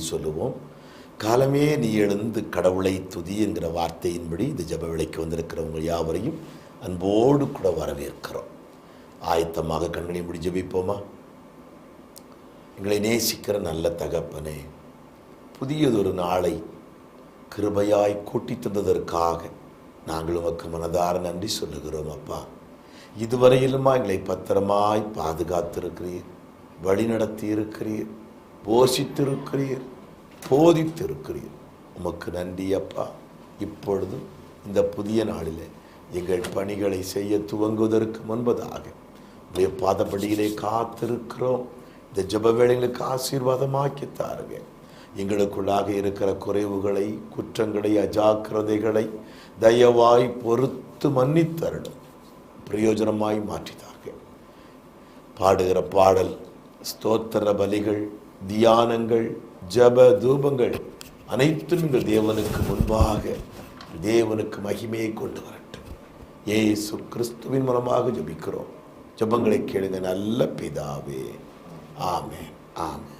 மனதார சொல்லுவோம். காலமே நீ எழுந்து கடவுளை துதி என்கிற வார்த்தையின்படி இந்த ஜப விலைக்கு வந்திருக்கிறவங்க யாவரையும் அன்போடு கூட வரவேற்கிறோம். ஆயத்தமாக கண்களை முடி ஜபிப்போமா? எங்களை நேசிக்கிற நல்ல தகப்பனே புதியதொரு நாளை கிருபையாய் கூட்டி தந்ததற்காக நாங்கள் உமக்கு மனதார நன்றி சொல்லுகிறோம் அப்பா. இதுவரையிலுமா எங்களை பத்திரமாய் பாதுகாத்திருக்கிறீர் வழிநடத்தி இருக்கிறீர் போஷித்திருக்கிறீர் போதித்திருக்கிறீர். உமக்கு நன்றி அப்பா. இப்பொழுதும் இந்த புதிய நாளில் எங்கள் பணிகளை செய்ய துவங்குவதற்கு முன்பதாக உடைய பாதப்படியிலே காத்திருக்கிறோம். இந்த ஜப வேளைகளுக்கு ஆசீர்வாதமாக்கி தாருங்க. எங்களுக்குள்ளாக இருக்கிற குறைவுகளை குற்றங்களை அஜாக்கிரதைகளை தயவாய் பொறுத்து மன்னித்தரணும் பிரயோஜனமாய் மாற்றினார்கள் பாடுகிற பாடல் ஸ்தோத்திர பலிகள் தியானங்கள் ஜப தூபங்கள் அனைத்தும் எங்கள் தேவனுக்கு முன்பாக தேவனுக்கு மகிமையை கொண்டு வரட்டும். ஏசு கிறிஸ்துவின் மூலமாக ஜபிக்கிறோம். ஜபங்களை கேளுங்க. நல்ல பிதாவே. ஆமே ஆமே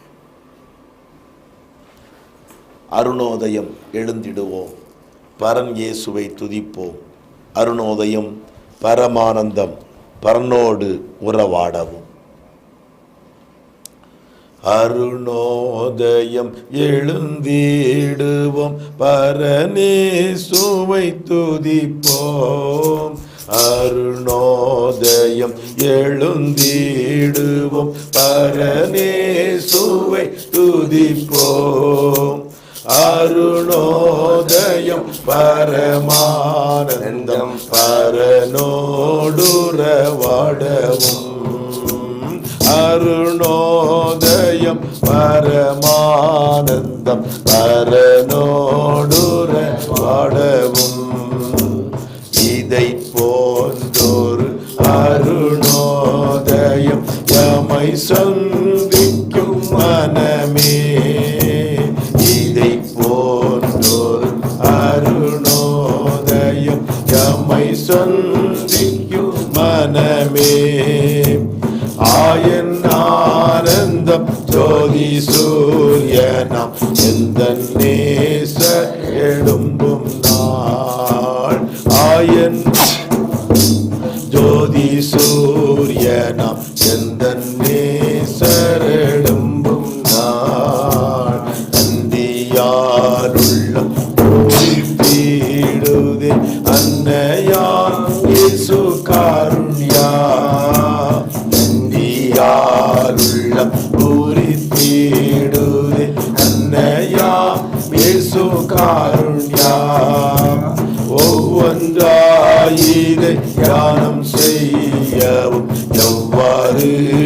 அருணோதயம் எழுந்திடுவோம். பரன் இயேசுவை துதிப்போம். அருணோதயம் பரமானந்தம் பரனோடு உறவாடவும். அருணோதயம் எழுந்திடுவோம். பரநேசுவை துதிப்போம். அருணோதயம் எழுந்திடுவோம். பரநேசுவை துதிப்போம். அருணோதயம் பரமானந்தம். பரனோடுறவாடவும் அருணோதயம் பரமானந்தம் பரனோடுறவாடவும் இதை போன்றொரு அருணோதயம் யமை சொந்த ஜோதி சூரியனாம் எந்த நேச Amém.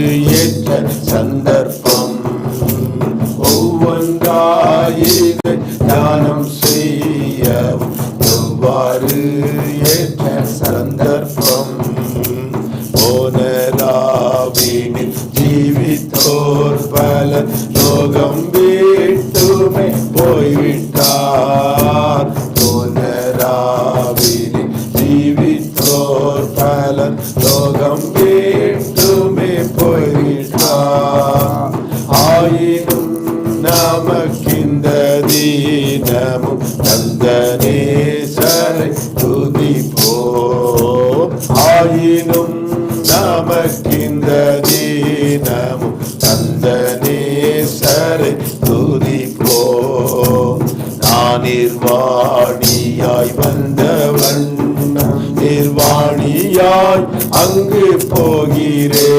நிர்வாணியாய் வந்தவன் நிர்வாணியாய் அங்கு போகிறே.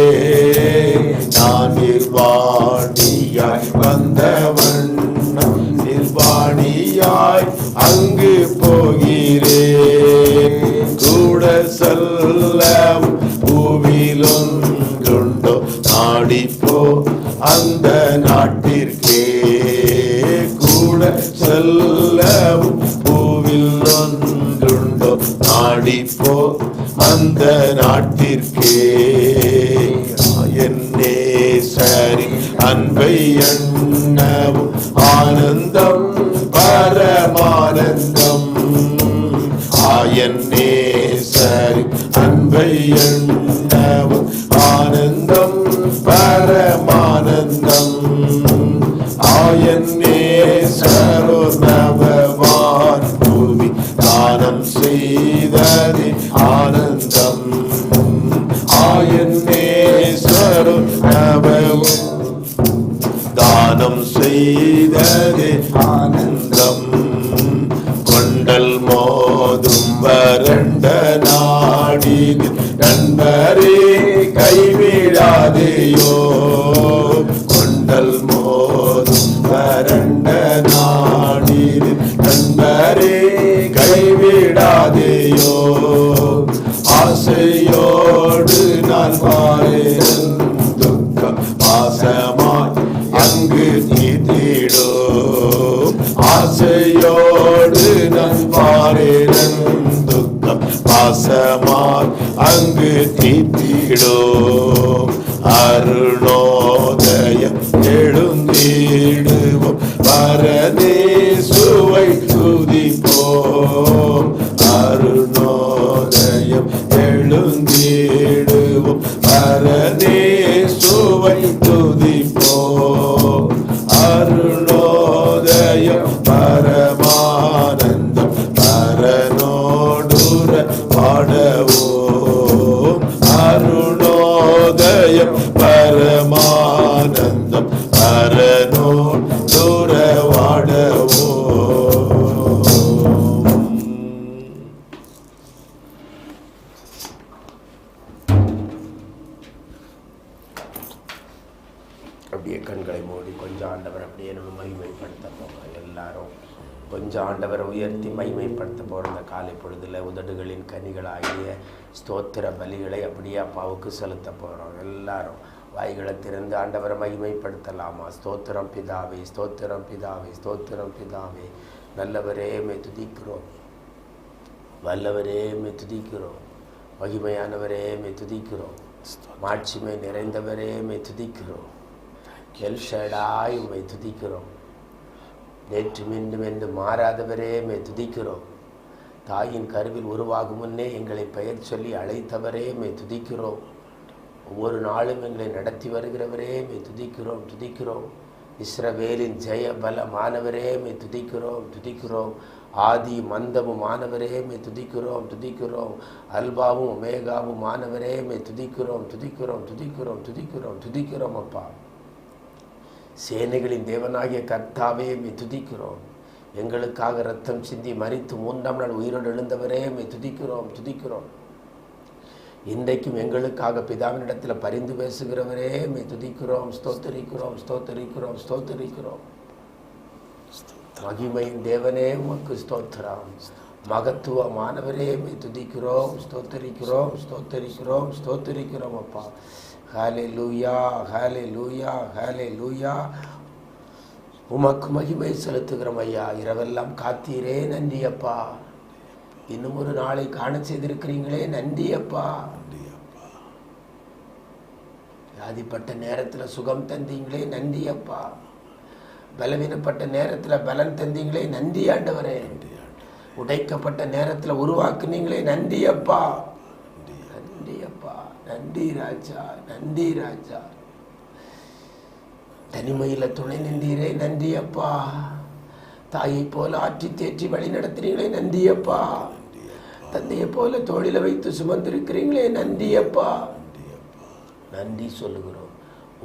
நான் நிர்வாணியாய் வந்தவன் நிர்வாணியாய் அங்கு போகிறே. கூட செல்லவும் பூவிலொன்றுண்டோ நாடிப்போ அந்த நாட்டிற்கே. கூட செல்லவும் நாடிப்போ அந்த நாட்டிற்கே. என்னே சரி அன்பை அண்ணவும் ஆனந்தம் பரமானந்தம். ஆயன்னே சரி அன்பை அண்ணவும் ஆனந்தம் பரமானந்தம். ஆயன்னே நேசரோ நவவான் செய்தது ஆனந்தம். ஆயன் நேசரோ தானம் செய்தது ஆனந்தம். பாசமாய் அங்கு தீத்திடோ அருணோதயம் எழுந்திடுவோம். வர மகிமைப்படுத்த போகிற இந்த காலை பொழுதுல உதடுகளின் கனிகளாகிய ஸ்தோத்திர பலிகளை அப்படியே அப்பாவுக்கு செலுத்த போகிறோம் எல்லாரும் வாய்களை திறந்து ஆண்டவரை மகிமைப்படுத்தலாமா? ஸ்தோத்திரம் பிதாவே ஸ்தோத்திரம் பிதாவே ஸ்தோத்திரம் பிதாவே. நல்லவரே மே துதிக்கிறோம். வல்லவரே மே துதிக்கிறோம். மகிமையானவரே மே துதிக்கிறோம். மாட்சிமை நிறைந்தவரே மே துதிக்கிறோம். எல்ஷடாய் உமை துதிக்கிறோம். நேற்று மீண்டும் என்று மாறாதவரே மே துதிக்கிறோம். தாயின் கருவில் உருவாகும் முன்னே எங்களை பெயர் சொல்லி அழைத்தவரே மே துதிக்கிறோம். ஒவ்வொரு நாளும் எங்களை நடத்தி வருகிறவரே மே துதிக்கிறோம் துதிக்கிறோம். இஸ்ரவேலின் ஜெய பலமானவரே மே துதிக்கிறோம் துதிக்கிறோம். ஆதி மந்தமும் மாணவரே மே துதிக்கிறோம் துதிக்கிறோம். அல்பாவும் ஒமேகாவும் மாணவரே மே துதிக்கிறோம் துதிக்கிறோம் துதிக்கிறோம் துதிக்கிறோம் துதிக்கிறோம் அப்பா. சேனைகளின் தேவனாகிய கர்த்தாவே மே துதிக்கிறோம். எங்களுக்காக ரத்தம் சிந்தி மறித்து மூன்றாம் நாள் உயிரோடு எழுந்தவரே மே துதிக்கிறோம் துதிக்கிறோம். இன்றைக்கும் எங்களுக்காக பிதாவினிடத்தில் பரிந்து பேசுகிறவரே மே துதிக்கிறோம் ஸ்தோத்தரிக்கிறோம் ஸ்தோத்தரிக்கிறோம் ஸ்தோத்தரிக்கிறோம். மகிமையின் தேவனே உமக்கு ஸ்தோத்திரம். மகத்துவமானவரே மே துதிக்கிறோம் ஸ்தோத்தரிக்கிறோம் ஸ்தோத்தரிக்கிறோம் ஸ்தோத்தரிக்கிறோம் அப்பா. ஹாலே லூயா ஹாலே லூயா ஹாலே லூயா உமக்கு மகிமை செலுத்துகிறோம் ஐயா. இரவெல்லாம் காத்தீரே நன்றி அப்பா இன்னும் ஒரு நாளை காண செய்திருக்கிறீங்களே நன்றி அப்பா வியாதிப்பட்ட நேரத்தில் சுகம் தந்தீங்களே நன்றி அப்பா பலவீனப்பட்ட நேரத்தில் பலன் தந்தீங்களே நன்றி ஆண்டவரே. உடைக்கப்பட்ட நேரத்தில் உருவாக்குனீங்களே நன்றி அப்பா நன்றி அப்பா நன்றி ராஜா நன்றி ராஜா. தனிமையில் துணை நின்றீரே நன்றி அப்பா தாயை போல ஆற்றி தேற்றி வழி நடத்துறீங்களே நன்றி அப்பா தந்தையை போல தோளில வைத்து சுமந்திருக்கிறீங்களே நன்றி அப்பா நன்றி சொல்லுகிறோம்.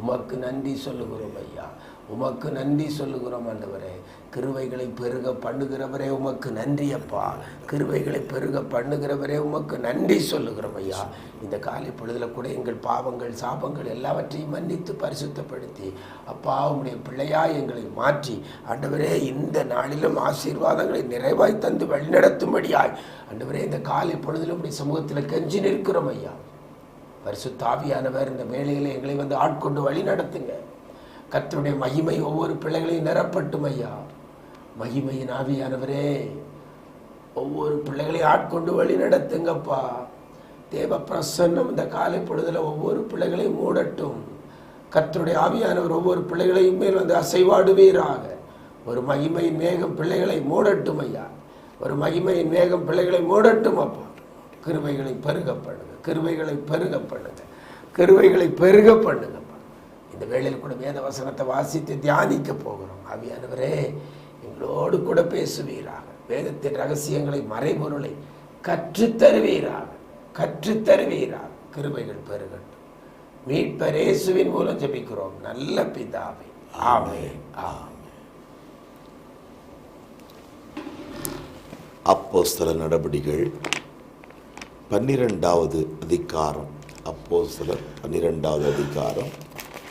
உமக்கு நன்றி சொல்லுகிறோம் ஐயா. உமக்கு நன்றி சொல்லுகிறோம் ஆண்டவரே. கிருவைகளை பெருக பண்ணுகிறவரே உமக்கு நன்றி அப்பா. கிருவைகளை பெருக பண்ணுகிறவரே உமக்கு நன்றி சொல்லுகிறோம் ஐயா. இந்த காலை பொழுதில் கூட எங்கள் பாவங்கள் சாபங்கள் எல்லாவற்றையும் மன்னித்து பரிசுத்தப்படுத்தி அப்பா உம்முடைய பிள்ளையா எங்களை மாற்றி ஆண்டவரே இந்த நாளிலும் ஆசீர்வாதங்களை நிறைவாய் தந்து வழிநடத்தும்படியாய். ஆண்டவரே இந்த காலை பொழுதிலும் இப்படி சமூகத்தில் கெஞ்சி நிற்கிறோம் ஐயா. பரிசுத்தாவியானவர் இந்த வேலையில் எங்களை வந்து ஆட்கொண்டு வழி நடத்துங்க கர்த்தருடைய மகிமை ஒவ்வொரு பிள்ளைகளையும் நிரப்பட்டும் ஐயா. மகிமையின் ஆவியானவரே ஒவ்வொரு பிள்ளைகளையும் ஆட்கொண்டு வழி நடத்துங்கப்பா. தேவ பிரசன்னம் இந்த காலை பொழுதில் ஒவ்வொரு பிள்ளைகளையும் மூடட்டும். கர்த்தருடைய ஆவியானவர் ஒவ்வொரு பிள்ளைகளையும் மேல் வந்து அசைவாடுவீராக. ஒரு மகிமையின் மேகம் பிள்ளைகளை மூடட்டும் ஐயா. ஒரு மகிமையின் மேகம் பிள்ளைகளை மூடட்டும் அப்பா. கிருவைகளை பெருக பண்ணுங்க. கிருபைகளை பெருக பண்ணுங்க. கிருபைகளை பெருக பண்ணுங்கப்பா. இந்த வேளையில் கூட வேத வசனத்தை வாசித்து தியானிக்க போகிறோம். ஆவியானவரே எங்களோடு கூட பேசுவீராக. வேதத்தின் ரகசியங்களை மறைபொருளை கற்றுத்தருவீராக. கற்றுத்தருவீராக. கிருபைகள் பெருகட்டும். மீட்பர் இயேசுவின் மூலம் ஜெபிக்கிறோம். நல்ல பிதாவே. ஆமே ஆமே அப்போஸ்தல நடபடிகள் பன்னிரெண்டாவது அதிகாரம். அப்போஸ்தலர் பன்னிரெண்டாவது அதிகாரம்.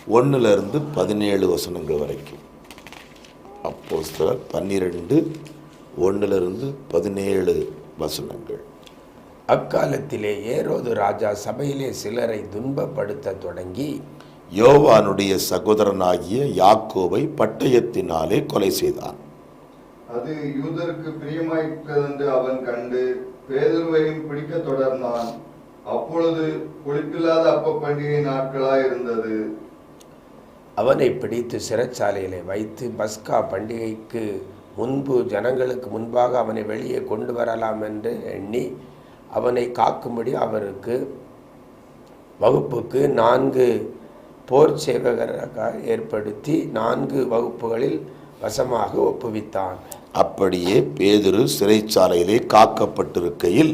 ஒண்ணுல இருந்து பதினேழு வசனங்கள் வரைக்கும். அப்போஸ்தலர் பன்னிரெண்டு ஒண்ணுல இருந்து பதினேழு வசனங்கள். அக்காலத்திலே ஏரோது ராஜா சபையிலே சிலரை துன்பப்படுத்த தொடங்கி யோவானுடைய சகோதரனாகிய யாக்கோவை பட்டயத்தினாலே கொலை செய்தான். அது யூதருக்கு பிரியமாயிற்றதென்று அவன் கண்டு பேதுருவையும் பிடிக்கத் தொடர்ந்தான். அப்பொழுது புளிப்பில்லாத அப்ப பண்டிகை நாட்களாயிருந்தது. அவனை பிடித்து சிறைச்சாலையிலே வைத்து பஸ்கா பண்டிகைக்கு முன்பு ஜனங்களுக்கு முன்பாக அவனை வெளியே கொண்டு வரலாம் என்று எண்ணி அவனை காக்கும்படி அவருக்கு வகுப்புக்கு நான்கு போர் சேவகராக ஏற்படுத்தி நான்கு வகுப்புகளில் வசமாக ஒப்புவித்தான். அப்படியே பேதுரு சிறைச்சாலையிலே காக்கப்பட்டிருக்கையில்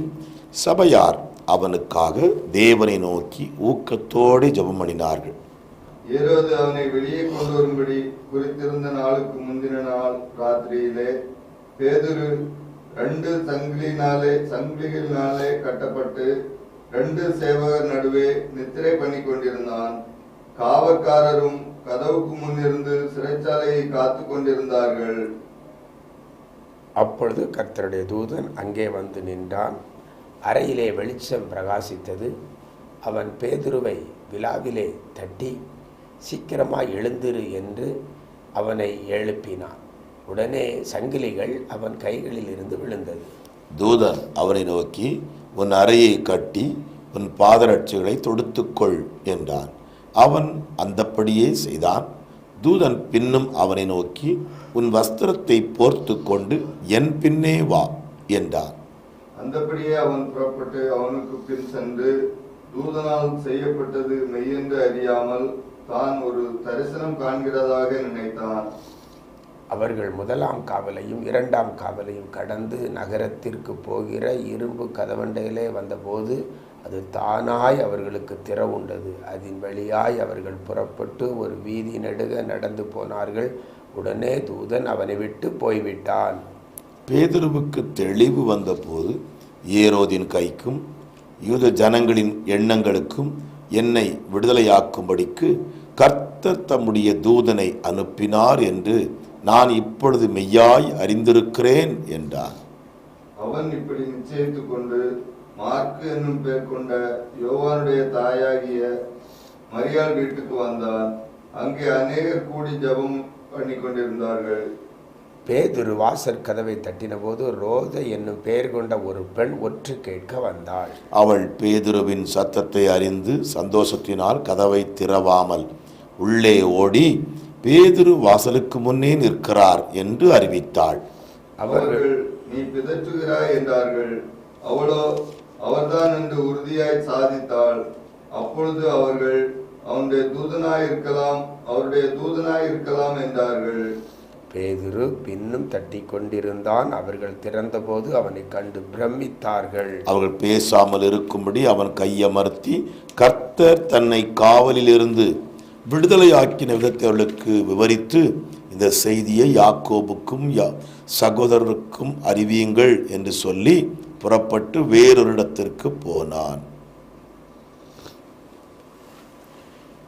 சபையார் அவனுக்காக தேவனை நோக்கி ஊக்கத்தோடு ஜெபம் ஏரோது அவனை வெளியே கொண்டு வரும்படி குறித்திருந்த நாளுக்கு முந்தின நாள் ராத்திரியிலே பேதுரு ரெண்டு சங்கிலினாலே சங்கிலிகளினாலே கட்டப்பட்டு ரெண்டு சேவகர் நடுவே நித்திரை பண்ணி கொண்டிருந்தான். காவற்காரரும் கதவுக்கு முன்னிருந்து சிறைச்சாலையை காத்து கொண்டிருந்தார்கள். அப்பொழுது கர்த்தருடைய தூதன் அங்கே வந்து நின்றான். அறையிலே வெளிச்சம் பிரகாசித்தது. அவன் பேதுருவை விழாவிலே தட்டி சீக்கிரமாய் எழுந்திரு என்று அவனை எழுப்பினான். உடனே சங்கிலிகள் அவன் கைகளில் இருந்து விழுந்தது. தூதன் அவனை நோக்கி உன் அறையை கட்டி உன் பாதரட்சிகளை தொடுத்துக்கொள் என்றான். அவன் அந்தப்படியே செய்தான். தூதன் பின்னும் அவனை நோக்கி உன் வஸ்திரத்தை போர்த்து கொண்டு என் பின்னே வா என்றான். அந்தபடியே அவன் புறப்பட்டு அவனுக்கு பின் சென்று தூதனால் செய்யப்பட்டது மெய்யென்று அறியாமல் தான் ஒரு தரிசனம் காண்கிறதாக நினைத்தான். அவர்கள் முதலாம் காவலையும் இரண்டாம் காவலையும் கடந்து நகரத்திற்கு போகிற இரும்பு கதவண்டையிலே வந்தபோது அது தானாய் அவர்களுக்கு திறவுண்டது அதன் வழியாய் அவர்கள் புறப்பட்டு ஒரு வீதி நெடுக நடந்து போனார்கள். உடனே தூதன் அவனை விட்டு போய்விட்டான். பேதுருவுக்கு தெளிவு வந்தபோது ஏரோதின் கைக்கும் யூத ஜனங்களின் எண்ணங்களுக்கும் என்னை விடுதலையாக்கும்படிக்கு கர்த்தர் தம்முடைய தூதனை அனுப்பினார் என்று நான் இப்பொழுது மெய்யாய் அறிந்திருக்கிறேன் என்றார். அவன் இப்படி நிச்சயித்துக் கொண்டு மார்க்கு என்னும் பேர் கொண்ட யோவானுடைய தாயாகிய மரியாள் வீட்டுக்கு வந்தான். அங்கே அநேகர் கூடி ஜெபம் பண்ணி கொண்டிருந்தார்கள் பேதுரு வாசற் கதவை தட்டினபோது ரோதை என்னும் பெயர் கொண்ட ஒரு பெண் ஒற்று கேட்க வந்தாள். அவள் பேதுருவின் சத்தத்தை அறிந்து சந்தோஷத்தினால் கதவை திறவாமல் உள்ளே ஓடி பேதுரு வாசலுக்கு முன்னே நிற்கிறார் என்று அறிவித்தாள். அவர்கள் நீ பிதற்றுகிறாய் என்றார்கள். அவளோ அவர்தான் என்று உறுதியாய் சாதித்தாள். அப்பொழுது அவர்கள் அவனுடைய தூதனாய் இருக்கலாம் அவருடைய தூதனாய் இருக்கலாம் என்றார்கள். பேதுரு பின்னும் தட்டி கொண்டிருந்தான். அவர்கள் திறந்தபோது அவனை கண்டு பிரமித்தார்கள். அவர்கள் பேசாமல் இருக்கும்படி அவன் கையமர்த்தி கர்த்தர் தன்னை காவலில் இருந்து விடுதலையாக்கின விதத்தை அவர்களுக்கு விவரித்து இந்த செய்தியை யாக்கோபுக்கும் யா சகோதரருக்கும் அறிவியுங்கள் என்று சொல்லி புறப்பட்டு வேறொரு இடத்திற்கு போனான்.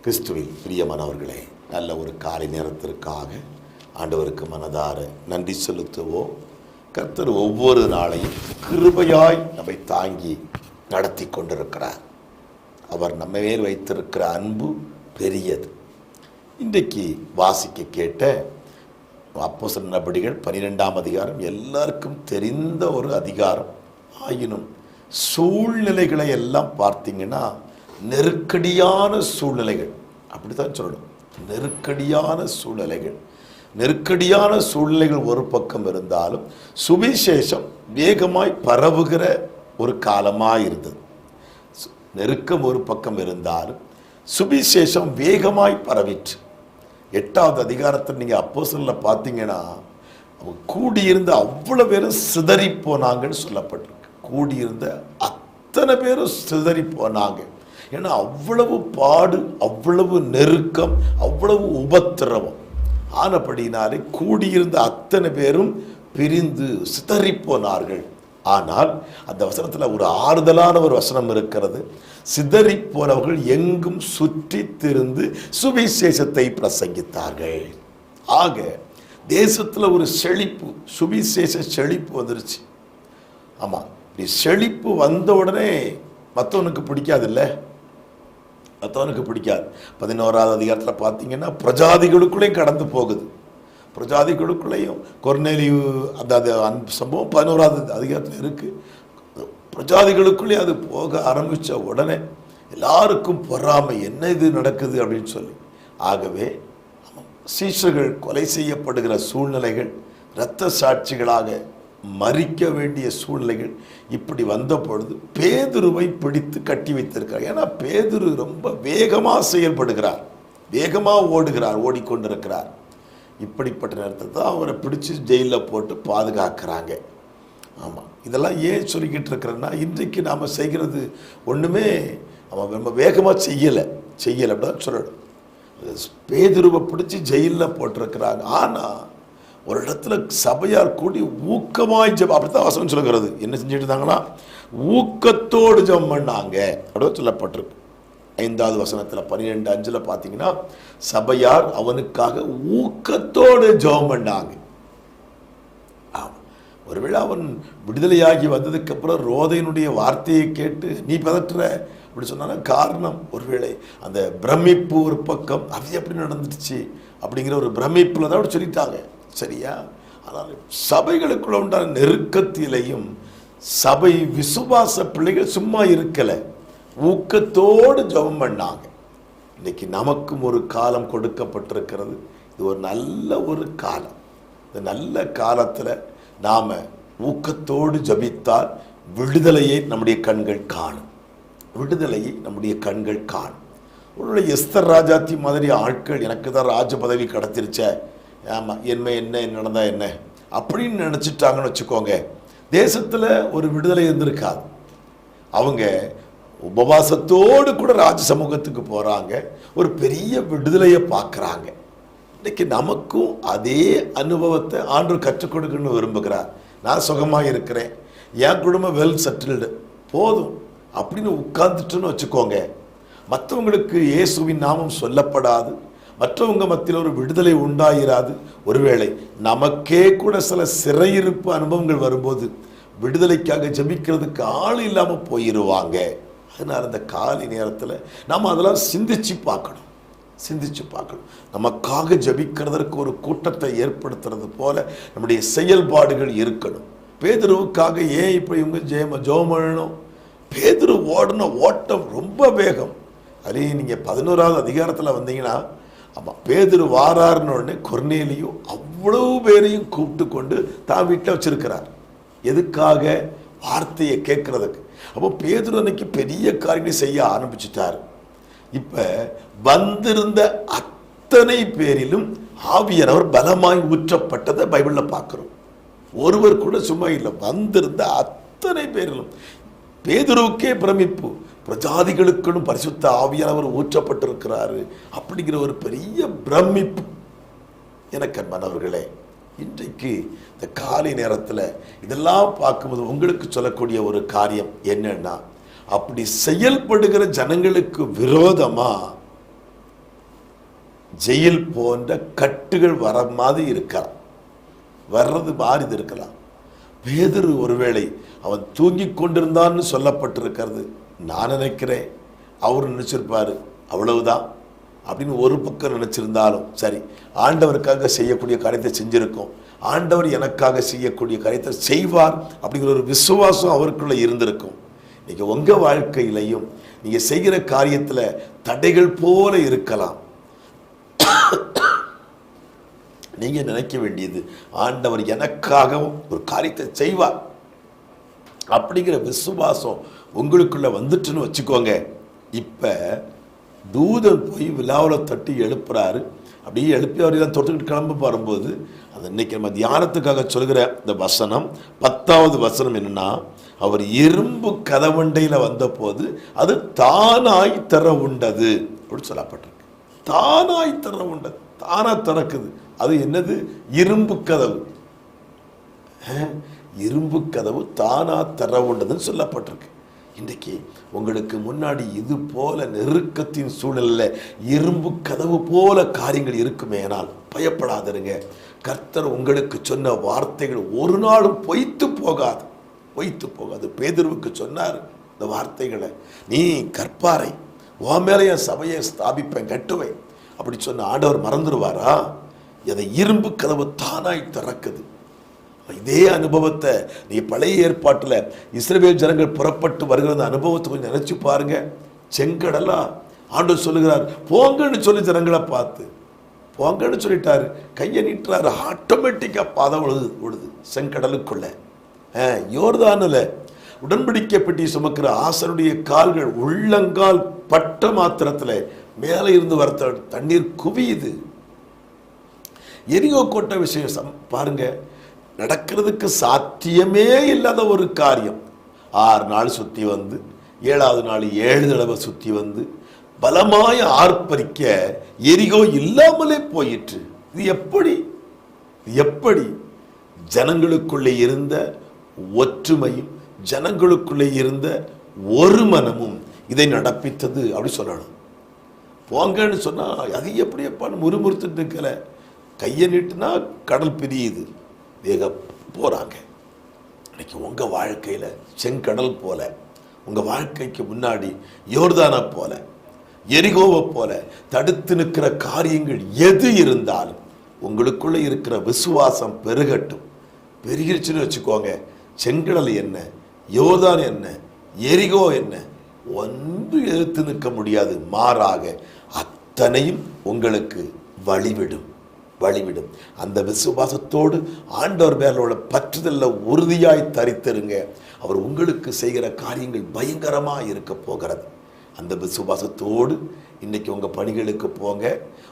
கிறிஸ்துவில் பிரியமானவர்களே நல்ல ஒரு காலை நேரத்திற்காக ஆண்டவருக்கு மனதார நன்றி செலுத்துவோம். கர்த்தர் ஒவ்வொரு நாளையும் கிருபையாய் நம்மை தாங்கி நடத்தி கொண்டிருக்கிறார். அவர் நம்ம மேல் வைத்திருக்கிற அன்பு பெரியது. இன்றைக்கு வாசிக்க கேட்ட அப்போ நடபடிகள் பனிரெண்டாம் அதிகாரம் எல்லாருக்கும் தெரிந்த ஒரு அதிகாரம். ஆயினும் சூழ்நிலைகளை எல்லாம் பார்த்தீங்கன்னா நெருக்கடியான சூழ்நிலைகள். அப்படித்தான் சொல்லணும். நெருக்கடியான சூழ்நிலைகள். நெருக்கடியான சூழ்நிலைகள் ஒரு பக்கம் இருந்தாலும் சுவிசேஷம் வேகமாய் பரவுகிற ஒரு காலமாக இருந்தது. நெருக்கம் ஒரு பக்கம் இருந்தாலும் சுவிசேஷம் வேகமாய் பரவிற்று. எட்டாவது அதிகாரத்தை நீங்கள் அப்போஸ்தலர்ல பார்த்தீங்கன்னா அவங்க கூடியிருந்த அவ்வளோ பேரும் சிதறி போனாங்கன்னு சொல்லப்பட்டிருக்கு. கூடியிருந்த அத்தனை பேரும் சிதறி போனாங்க. ஏன்னா அவ்வளவு பாடு அவ்வளவு நெருக்கம் அவ்வளவு உபத்திரவம். ஆனபடினாலே கூடியிருந்த அத்தனை பேரும் பிரிந்து சிதறி போனார்கள் ஆனால் அந்த வசனத்தில் ஒரு ஆறுதலான ஒரு வசனம் இருக்கிறது. சிதறி போனவர்கள் எங்கும் சுற்றி திருந்து சுவிசேஷத்தை பிரசங்கித்தார்கள். ஆக தேசத்தில் ஒரு செழிப்பு சுவிசேஷ செழிப்பு வந்துருச்சு. ஆமாம் இப்படி செழிப்பு வந்த உடனே மற்றவனுக்கு பிடிக்காதுல்ல? அத்தவனுக்கு பிடிக்காது. பதினோராவது அதிகாரத்தில் பார்த்தீங்கன்னா பிரஜாதிகளுக்குள்ளேயும் கடந்து போகுது. பிரஜாதிகளுக்குள்ளேயும் கொர்நேலியு அந்த அது அந்த சம்பவம் பதினோராவது அதிகாரத்தில் இருக்குது பிரஜாதிகளுக்குள்ளேயும் அது போக ஆரம்பித்த உடனே எல்லாருக்கும் பொறாமை என்ன இது நடக்குது அப்படின்னு சொல்லி. ஆகவே சீஷர்கள் கொலை செய்யப்படுகிற சூழ்நிலைகள் இரத்த சாட்சிகளாக மறிக்க வேண்டிய சூழ்நிலைகள் இப்படி வந்த பொழுது பேதுருவை பிடித்து கட்டி வைத்திருக்கிறார். ஏன்னா பேதுரு ரொம்ப வேகமாக செயல்படுகிறார். வேகமாக ஓடுகிறார் ஓடிக்கொண்டிருக்கிறார். இப்படிப்பட்ட நேரத்தை தான் அவரை பிடிச்சி ஜெயிலில் போட்டு பாதுகாக்கிறாங்க. ஆமாம் இதெல்லாம் ஏன் சொல்லிக்கிட்டு இருக்கிறேன்னா இன்றைக்கு நாம் செய்கிறது ஒன்றுமே அவன் ரொம்ப வேகமாக செய்யலை. செய்யலை அப்படின்னு சொல்லணும். பேதுருவை பிடிச்சி ஜெயிலில் போட்டிருக்கிறாங்க. ஆனால் ஒரு இடத்துல சபையார் கூடி ஊக்கமாய் ஜெபம் அப்படித்தான் வசனம் சொல்லுகிறது. என்ன செஞ்சுட்டு இருந்தாங்கன்னா ஊக்கத்தோடு ஜெபம் பண்ணாங்க. அப்படின்னு சொல்லப்பட்டிருக்கு. ஐந்தாவது வசனத்தில் பன்னிரெண்டு அஞ்சில் பார்த்தீங்கன்னா சபையார் அவனுக்காக ஊக்கத்தோடு ஜெபம் பண்ணாங்க. ஆமாம் ஒருவேளை அவன் விடுதலையாகி வந்ததுக்கப்புறம் ரோதையினுடைய வார்த்தையை கேட்டு நீ பதற்ற அப்படி சொன்னாலும் காரணம் ஒருவேளை அந்த பிரமிப்பு ஒரு பக்கம் அது எப்படி நடந்துடுச்சு? அப்படிங்கிற ஒரு பிரமிப்பில் தான் அப்படி சொல்லிட்டாங்க. சரியா? ஆனால் சபைகளுக்குள்ள உண்டான நெருக்கத்திலையும் சபை விசுவாச பிள்ளைகள் சும்மா இருக்கலை. ஊக்கத்தோடு ஜபம் பண்ணாங்க. இன்னைக்கு நமக்கும் ஒரு காலம் கொடுக்கப்பட்டிருக்கிறது. இது ஒரு நல்ல ஒரு காலம். இந்த நல்ல காலத்தில் நாம் ஊக்கத்தோடு ஜபித்தால் விடுதலையை நம்முடைய கண்கள் காணும். விடுதலையை நம்முடைய கண்கள் காணும். உன்னுடைய எஸ்தர் ராஜாத்தி மாதிரி ஆட்கள் எனக்கு தான் ராஜ பதவி கிடச்சிருச்சே. ஆமாம் என்ன என்ன நடந்தா என்ன? அப்படின்னு நினச்சிட்டாங்கன்னு வச்சுக்கோங்க. தேசத்தில் ஒரு விடுதலை இருந்திருக்காது. அவங்க உபவாசத்தோடு கூட ராஜ சமூகத்துக்கு போகிறாங்க ஒரு பெரிய விடுதலையை பார்க்குறாங்க. இன்றைக்கி நமக்கும் அதே அனுபவத்தை ஆண்டு கற்றுக் கொடுக்கணும்னு விரும்புகிறார். நான் சுகமாக இருக்கிறேன். என் குடும்பம் வெல் செட்டில்டு போதும். அப்படின்னு உட்கார்ந்துட்டுன்னு வச்சுக்கோங்க. மற்றவங்களுக்கு இயேசுவின் நாமம் சொல்லப்படாது. மற்றவங்க மத்தியில் ஒரு விடுதலை உண்டாயிராது. ஒருவேளை நமக்கே கூட சில சிறையிருப்பு அனுபவங்கள் வரும்போது விடுதலைக்காக ஜெபிக்கிறதுக்கு ஆள் இல்லாமல் போயிடுவாங்க அதனால் அந்த காலை நேரத்தில் நம்ம அதெல்லாம் சிந்திச்சு பார்க்கணும். சிந்திச்சு பார்க்கணும். நமக்காக ஜபிக்கிறதற்கு ஒரு கூட்டத்தை ஏற்படுத்துறது போல நம்முடைய செயல்பாடுகள் இருக்கணும். பேதுருவுக்காக ஏன் இப்போ இவங்க ஜெயம ஜெபம் பண்ணணும்? பேதுரு ஓடின ஓட்டம் ரொம்ப வேகம். அதே நீங்கள் பதினோராவது அதிகாரத்தில் வந்தீங்கன்னா ஆமாம் பேதுரு வாராருன்னு உடனே கொர்நேலியும் அவ்வளவு பேரையும் கூப்பிட்டு கொண்டு தான் வீட்டில் வச்சிருக்கிறார். எதுக்காக? வார்த்தையை கேட்கறதுக்கு. அப்போ பேதுரு அன்னைக்கு பெரிய காரியங்களை செய்ய ஆரம்பிச்சிட்டார். இப்போ வந்திருந்த அத்தனை பேரிலும் ஆவியானவர் பலமாய் ஊற்றப்பட்டதை பைபிளில் பார்க்குறோம். ஒருவர் கூட சும்மா இல்லை வந்திருந்த அத்தனை பேரிலும். பேதுருவுக்கே பிரமிப்பு. பிரஜாதிகளுக்குன்னு பரிசுத்த ஆவியானவர் ஊற்றப்பட்டிருக்கிறாரு அப்படிங்கிற ஒரு பெரிய பிரமிப்பு. எனக்கு மனவர்களே இன்றைக்கு இந்த காலை நேரத்தில் இதெல்லாம் பார்க்கும்போது உங்களுக்கு சொல்லக்கூடிய ஒரு காரியம் என்னன்னா அப்படி செயல்படுகிற ஜனங்களுக்கு விரோதமாக ஜெயில் போன்ற கட்டுகள் வர மாதிரி இருக்கலாம். வர்றது மாதிரி இருக்கலாம். பேதர் ஒருவேளை அவன் தூங்கி கொண்டிருந்தான்னு சொல்லப்பட்டிருக்கிறது. நான் நினைக்கிறேன். அவர் நினச்சிருப்பார். அவ்வளவுதான். அப்படின்னு ஒரு பக்கம் நினச்சிருந்தாலும் சரி. ஆண்டவருக்காக செய்யக்கூடிய காரியத்தை செஞ்சுருக்கோம். ஆண்டவர் எனக்காக செய்யக்கூடிய காரியத்தை செய்வார் அப்படிங்கிற ஒரு விசுவாசம் அவருக்குள்ளே இருந்திருக்கும். நீங்கள் உங்கள் வாழ்க்கையிலையும் நீங்கள் செய்கிற காரியத்தில் தடைகள் போல இருக்கலாம். நீங்க நினைக்க வேண்டியது ஆண்டவர் எனக்காகவும் ஒரு காரியத்தை செய்வார். அப்படிங்கிற விசுவாசம் உங்களுக்குள்ள வந்துட்டுன்னு வச்சுக்கோங்க. இப்ப தூதன் போய் விழாவில் தட்டி எழுப்புறாரு. அப்படியே எழுப்பி அவர் தான் தொட்டுக்கிட்டு கிளம்ப வரும்போது அது இன்னைக்கு நம்ம தியானத்துக்காக சொல்கிற இந்த வசனம் பத்தாவது வசனம் என்னன்னா அவர் இரும்பு கதவண்டையில் வந்தபோது அது தானாய் தர உண்டது அப்படின்னு சொல்லப்பட்டிருக்கு. தானாய் தர உண்டது தானாக திறக்குது. அது என்னது? இரும்பு கதவு. இரும்பு கதவு தானாக தர உண்டதுன்னு சொல்லப்பட்டிருக்கு. இன்றைக்கு உங்களுக்கு முன்னாடி இது போல நெருக்கத்தின் சூழலில் இரும்பு கதவு போல காரியங்கள் இருக்குமேனால் பயப்படாதிருங்க. கர்த்தர் உங்களுக்கு சொன்ன வார்த்தைகள் ஒரு நாளும் பொய்த்து போகாது. பொய்த்து போகாது. பேதர்வுக்கு சொன்னார் இந்த வார்த்தைகளை நீ கற்பாரை உன் மேலே என் சபையை ஸ்தாபிப்பேன் கட்டுவேன். அப்படி சொன்ன ஆண்டவர் மறந்துடுவாரா? அதை இரும்பு கதவு தானாய் திறக்குது. இதே அனுபவத்தை நீ பழைய ஏற்பாட்டில் இஸ்ரேல் ஜனங்கள் புறப்பட்டு வருகிற அந்த அனுபவத்தை கொஞ்சம் நினைச்சு பாருங்க. செங்கடலா? ஆண்டு சொல்லுகிறார் போங்கன்னு சொல்லி ஜனங்களை பார்த்து. போங்கன்னு சொல்லிட்டாரு. கையை நீட்டுறாரு. ஆட்டோமேட்டிக்காக பாதம் விழுது உழுது செங்கடலுக்குள்ள. யோர்தானில் உடன்படிக்கை பெட்டி சுமக்கிற ஆசனுடைய கால்கள் உள்ளங்கால் பட்ட மாத்திரத்தில் மேலே இருந்து வர தண்ணீர் குவியுது. எரியோ கோட்டை விஷயம் சம் பாருங்க. நடக்கிறதுக்கு சாத்தியமே இல்லாத ஒரு காரியம். ஆறு நாள் சுற்றி வந்து ஏழாவது நாள் ஏழு தடவை சுற்றி வந்து பலமாய் ஆர்ப்பரிக்க எரிகோ இல்லாமலே போயிற்று. இது எப்படி? இது எப்படி? ஜனங்களுக்குள்ளே இருந்த ஒற்றுமையும் ஜனங்களுக்குள்ளே இருந்த ஒரு மனமும் இதை நடப்பித்தது அப்படி சொல்லணும். போங்கன்னு சொன்னால் அது எப்படி எப்பான்னு முறுமுறுத்துட்டு இருக்கல கையை நீட்டுனா கடல் பிரியுது. வேக போகிறாங்க இன்றைக்கி உங்கள் வாழ்க்கையில் செங்கடல் போல உங்கள் வாழ்க்கைக்கு முன்னாடி யோர்தானை போல எரிகோவை போல தடுத்து நிற்கிற காரியங்கள் எது இருந்தாலும் உங்களுக்குள்ளே இருக்கிற விசுவாசம் பெருகட்டும். பெருகிருச்சுன்னு வச்சுக்கோங்க செங்கடல் என்ன யோர்தான் என்ன எரிகோ என்ன ஒன்று எதிர்த்து நிற்க முடியாது. மாறாக அத்தனையும் உங்களுக்கு வழிவிடும். வழிவிடும். அந்த விசுவாசத்தோடு ஆண்டவர் மேல உள்ள பற்றுதல்ல உறுதியாய் தரித்திருங்க. அவர் உங்களுக்கு செய்கிற காரியங்கள் பயங்கரமா இருக்க போகிறது. அந்த விசுவாசத்தோடு இன்னைக்கு உங்க பணிகளுக்கு போங்க.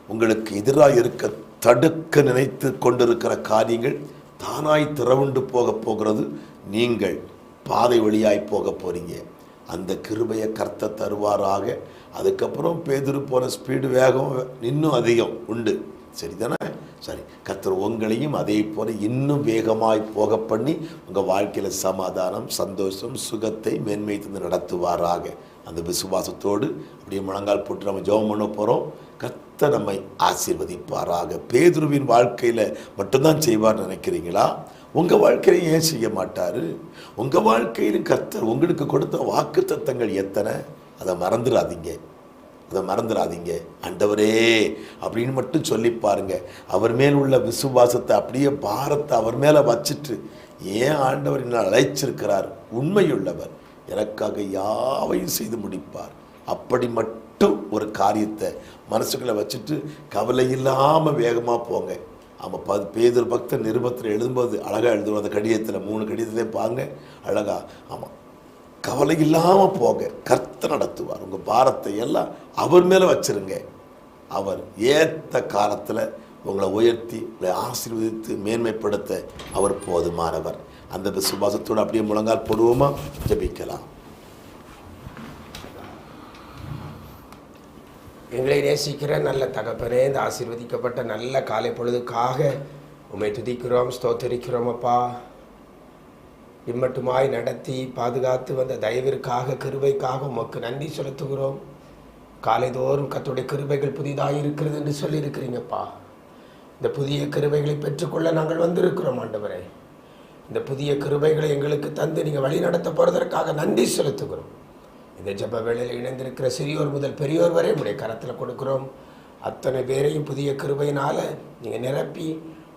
உங்களுக்கு எதிராக இருக்க தடுக்க நினைத்து கொண்டிருக்கிற காரியங்கள் தானாய் திறவுண்டு போக போகிறது. நீங்கள் பாதை வழியாய் போக போறீங்க. அந்த கிருபையை கர்த்த தருவாராக. அதுக்கப்புறம் பேதிரு போன ஸ்பீடு வேகம் இன்னும் அதிகம் உண்டு. சரிதானே? சரி கத்தர் உங்களையும் அதே போல இன்னும் வேகமாய் போக பண்ணி உங்கள் வாழ்க்கையில் சமாதானம் சந்தோஷம் சுகத்தை மேன்மை தந்து நடத்துவாராக. அந்த விசுவாசத்தோடு அப்படியே முழங்கால் போட்டு நம்ம ஜெபம் பண்ண போகிறோம் கத்த நம்மை ஆசீர்வதிப்பாராக. பேதுருவின் வாழ்க்கையில் மட்டும்தான் செய்வார் நினைக்கிறீங்களா? உங்கள் வாழ்க்கையில ஏன் செய்ய மாட்டாரு? உங்கள் வாழ்க்கையிலும் கத்தர் உங்களுக்கு கொடுத்த வாக்கு தத்தங்கள் எத்தனை? அதை மறந்துடாதீங்க. அதை மறந்துடாதீங்க. ஆண்டவரே அப்படின்னு மட்டும் சொல்லி பாருங்க. அவர் மேல் உள்ள விசுவாசத்தை அப்படியே பாரத்தை அவர் மேலே வச்சுட்டு ஏன் ஆண்டவர் என்ன அழைச்சிருக்கிறார்? உண்மையுள்ளவர். எனக்காக யாவையும் செய்து முடிப்பார். அப்படி மட்டும் ஒரு காரியத்தை மனசுக்குள்ள வச்சுட்டு கவலை இல்லாமல் வேகமாக போங்க. ஆமாம் பது பேதர் பக்தர் நிருபத்தில் எழுதும்போது அழகாக எழுதுவோம் அந்த கடிதத்தில் மூணு கடிதத்தை பாருங்க. அழகா ஆமாம் கவலை இல்லாமல் போக கர்த்தர் நடத்துவார். உங்கள் பாரத்தை எல்லாம் அவர் மேலே வச்சிருங்க. அவர் ஏத்த காலத்தில் உங்களை உயர்த்தி உங்களை ஆசீர்வதித்து மேன்மைப்படுத்த அவர் போதுமானவர். அந்த விசுவாசத்தோடு அப்படியே முழங்கால் போடுவோமா? ஜபிக்கலாம். எங்களை நேசிக்கிற நல்ல தகப்பனே இந்த ஆசீர்வதிக்கப்பட்ட நல்ல காலை பொழுதுக்காக உண்மை துதிக்கிறோம் ஸ்தோத்தரிக்கிறோம் அப்பா. இம்மட்டுமாய் நடத்தி பாதுகாத்து வந்த தயவிற்காக கிருபைக்காக உமக்கு நன்றி செலுத்துகிறோம். காலைதோறும் கத்துடைய கிருபைகள் புதிதாக இருக்கிறது என்று சொல்லியிருக்கிறீங்கப்பா. இந்த புதிய கிருபைகளை பெற்றுக்கொள்ள நாங்கள் வந்திருக்கிறோம் ஆண்டவரே. இந்த புதிய கிருபைகளை எங்களுக்கு தந்து நீங்கள் வழி நடத்த போகிறதற்காக நன்றி செலுத்துகிறோம். இந்த ஜப வேளையில் இணைந்திருக்கிற சிறியோர் முதல் பெரியோர் வரை உடைய கரத்தில் கொடுக்குறோம். அத்தனை பேரையும் புதிய கிருபையினால் நீங்கள் நிரப்பி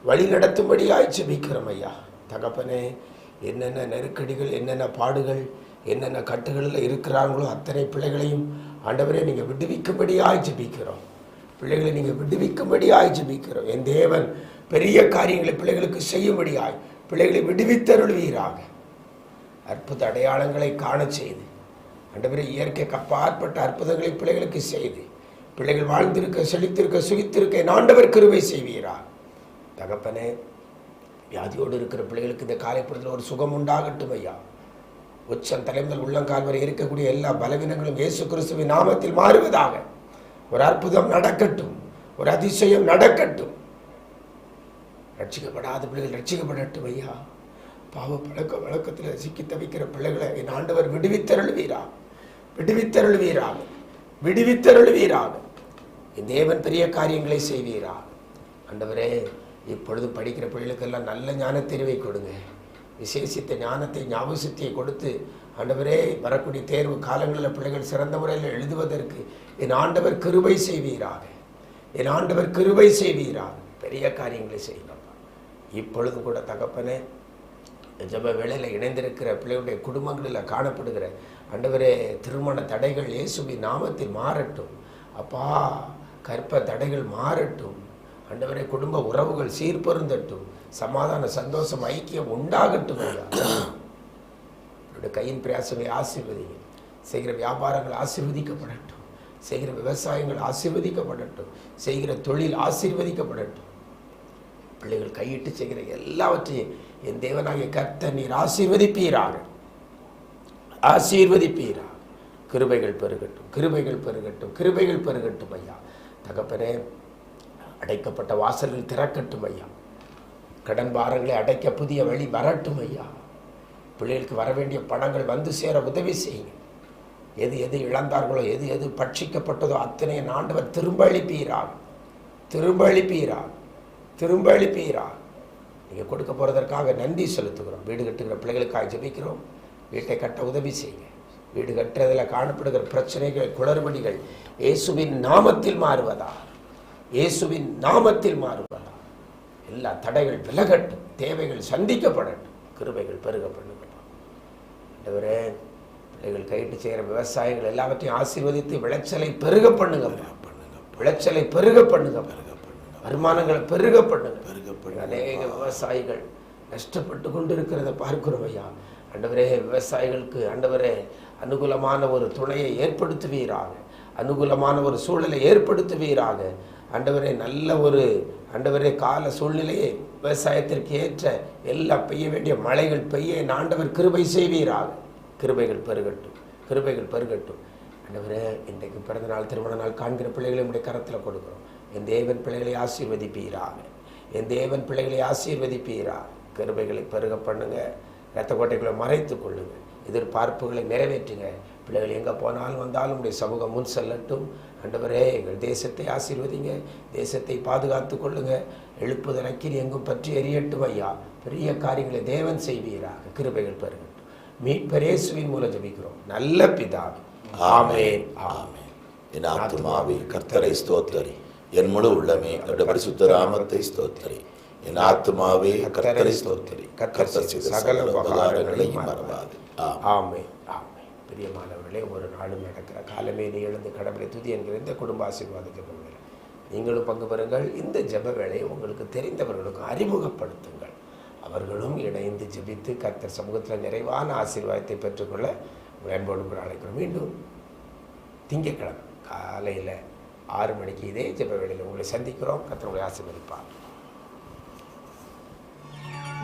வழி நடத்தும்படியாய் ஜெபிக்கிறோம் ஐயா. தகப்பனே என்னென்ன நெருக்கடிகள் என்னென்ன பாடுகள் என்னென்ன கட்டுகளில் இருக்கிறாங்களோ அத்தனை பிள்ளைகளையும் ஆண்டவரே நீங்கள் விடுவிக்கும்படியாய் ஜெபிக்கிறோம். பிள்ளைகளை நீங்கள் விடுவிக்கும்படியாய் ஜெபிக்கிறோம். என் தேவன் பெரிய காரியங்களை பிள்ளைகளுக்கு செய்யும்படியாய் பிள்ளைகளை விடுவித்தருள்வீராக. அற்புத அடையாளங்களை காணச் செய்து ஆண்டவரே இயற்கைக்கு அப்பாற்பட்ட அற்புதங்களை பிள்ளைகளுக்கு செய்து பிள்ளைகள் வாழ்ந்திருக்க செழித்திருக்க சுகித்திருக்க ஆண்டவர் கிருபை செய்வீரா தகப்பனே வியாதியோடு இருக்கிற பிள்ளைகளுக்கு இந்த காலைப்புறத்தில் ஒரு சுகம் உண்டாகட்டும் ஐயா. உச்சம் தலைமுதல் உள்ளங்கால் வரை இருக்கக்கூடிய எல்லா பலவீனங்களும் இயேசு கிறிஸ்துவின் நாமத்தில் மாறுவதாக. ஒரு அற்புதம் நடக்கட்டும். ஒரு அதிசயம் நடக்கட்டும். ரட்சிக்கப்படாத பிள்ளைகள் ரட்சிக்கப்படட்டும் ஐயா. பாவ பழக்க வழக்கத்தில் சிக்கி தவிக்கிற பிள்ளைகளை என் ஆண்டவர் விடுவித்தருள்வீரா. விடுவித்தருள்வீராக. விடுவித்தருள்வீராக. என் தேவன் பெரிய காரியங்களை செய்வீரா. ஆண்டவரே இப்பொழுது படிக்கிற பிள்ளைகளுக்கெல்லாம் நல்ல ஞானத்தெரிவை கொடுங்க. விசேஷித்த ஞானத்தை ஞாபகத்தை கொடுத்து ஆண்டவரே வரக்கூடிய தேர்வு காலங்களில் பிள்ளைகள் சிறந்த முறையில் எழுதுவதற்கு என் ஆண்டவர் கிருபை செய்வீராக. என் ஆண்டவர் கிருபை செய்வீராக. பெரிய காரியங்களை செய்யுங்கப்பா. இப்பொழுதும் கூட தகப்பனே ஜப வேளையில் இணைந்திருக்கிற பிள்ளைகளுடைய குடும்பங்களில் காணப்படுகிற ஆண்டவரே திருமண தடைகள் இயேசுவின் நாமத்தில் மாறட்டும். அப்பா கற்ப தடைகள் மாறட்டும். ஆண்டவரே குடும்ப உறவுகள் சீர்பொருந்தட்டும் சமாதான சந்தோஷம் ஐக்கியம் உண்டாகட்டும் ஐயா. என்னுடைய கையின் பிரயாசங்களை ஆசீர்வதிங்க செய்கிற வியாபாரங்கள் ஆசீர்வதிக்கப்படட்டும். செய்கிற விவசாயங்கள் ஆசீர்வதிக்கப்படட்டும். செய்கிற தொழில் ஆசீர்வதிக்கப்படட்டும். பிள்ளைகள் கையிட்டு செய்கிற எல்லாவற்றையும் என் தேவனாகிய கர்த்த நீர் ஆசீர்வதிப்பீராக. ஆசீர்வதிப்பீராக. கிருபைகள் பெருகட்டும் கிருபைகள் பெருகட்டும் கிருபைகள் பெருகட்டும் ஐயா. தகப்பனே அடைக்கப்பட்ட வாசல்கள் திறக்கட்டும் ஐயா. கடன் பாரங்களை அடைக்க புதிய வழி வரட்டும் ஐயா. பிள்ளைகளுக்கு வர வேண்டிய பணங்கள் வந்து சேர உதவி செய்யுங்க. எது எது இழந்தார்களோ எது எது பட்சிக்கப்பட்டதோ அத்தனை ஆண்டவர் திரும்ப அளிப்பீராக திரும்ப அளிப்பீராக திரும்ப அளிப்பீராக நீங்கள் கொடுக்க போகிறதற்காக நன்றி செலுத்துகிறோம். வீடு கட்டுகிற பிள்ளைகளுக்காக ஜபிக்கிறோம். வீட்டை கட்ட உதவி செய்யுங்க. வீடு கட்டுறதில் காணப்படுகிற பிரச்சனைகள் குளறுபடிகள் இயேசுவின் நாமத்தில் மாறுவதா? இயேசுவின் நாமத்தில் மாறுபடலாம் எல்லா தடைகள் விலகட்டும் தேவைகள் சந்திக்கப்படட்டும் கிருபைகள் பெருக பண்ணுங்கப்பா ஆண்டவரே பிள்ளைகள் கைட்டு செய்கிற விவசாயிகள் எல்லாவற்றையும் ஆசீர்வதித்து விளைச்சலை பெருக பண்ணுங்க விளைச்சலை பெருக பண்ணுங்க வருமானங்களை பெருக பண்ணுங்க பெருக பண்ணுங்க. அநேக விவசாயிகள் நஷ்டப்பட்டு கொண்டு இருக்கிறத பார்க்கிறோம் ஐயா. அண்டவரே விவசாயிகளுக்கு அண்டவரே அனுகூலமான ஒரு துணையை ஏற்படுத்துவீராக. அனுகூலமான ஒரு சூழலை ஏற்படுத்துவீராக. ஆண்டவரே நல்ல ஒரு ஆண்டவரே கால சூழ்நிலையை விவசாயத்திற்கு ஏற்ற எல்லாம் பெய்ய வேண்டிய மழைகள் பெய்ய ஆண்டவர் கிருபை செய்வீராக. கிருபைகள் பெருகட்டும் கிருபைகள் பெருகட்டும். ஆண்டவரே இன்றைக்கு பிறந்த நாள் திருமண நாள் காண்கிற பிள்ளைகளை உடைய கரத்தில் கொடுக்குறோம். என் தேவன் பிள்ளைகளை ஆசீர்வதிப்பீராக. என் தேவன் பிள்ளைகளை ஆசீர்வதிப்பீராக. கிருபைகளை பெருக பண்ணுங்க. ரத்த கோட்டைக்குள்ளே மறைத்து கொள்ளுங்கள் எதிர்பார்ப்புகளை நிறைவேற்றுங்க. பிள்ளைகள் எங்கே போனாலும் வந்தாலும் உடைய சமூகம் முன் செல்லட்டும். ஆண்டவரே எங்கள் தேசத்தை ஆசீர்வதிங்க. தேசத்தை பாதுகாத்து கொள்ளுங்க. எழுப்புதல் அக்கினி எங்கும் பற்றி எரியட்டும் ஐயா. பெரிய காரியங்களை தேவன் செய்வீராக. கிருபைகள் பெருகட்டும். மீட்பரேசுவின் மூலம் ஜெபிக்கிறோம். நல்ல பிதாவே. ஆமென். ஆமென். என் ஆத்துமாவே கர்த்தரை ஸ்தோத்தரி. என் முழு உள்ளமே அவருடைய பரிசுத்த நாமத்தை ஸ்தோத்தரி. என் ஆத்துமாவே கர்த்தரை ஸ்தோத்தரி. கர்த்தர் சகல உபகாரங்களையும் மறவாது. ஆமை. ஆமை பிரியமானவர்களே ஒரு நாளும் நடக்கிற காலமே நீ எழுந்து கடவுளை துதி என்கிற இந்த குடும்ப ஆசீர்வாத ஜெப நீங்களும் பங்கு பெறுங்கள். இந்த ஜப வேலையை உங்களுக்கு தெரிந்தவர்களுக்கு அறிமுகப்படுத்துங்கள். அவர்களும் இணைந்து ஜெபித்து கர்த்தர் சமூகத்தில் நிறைவான ஆசீர்வாதத்தை பெற்றுக்கொள்ள உங்களை அன்போடு கூட அழைக்கிறோம். மீண்டும் திங்கட்கிழமை காலையில் ஆறு மணிக்கு இதே ஜப வேளையில் உங்களை சந்திக்கிறோம். கர்த்தர் ஆசீர்வதிப்பார்.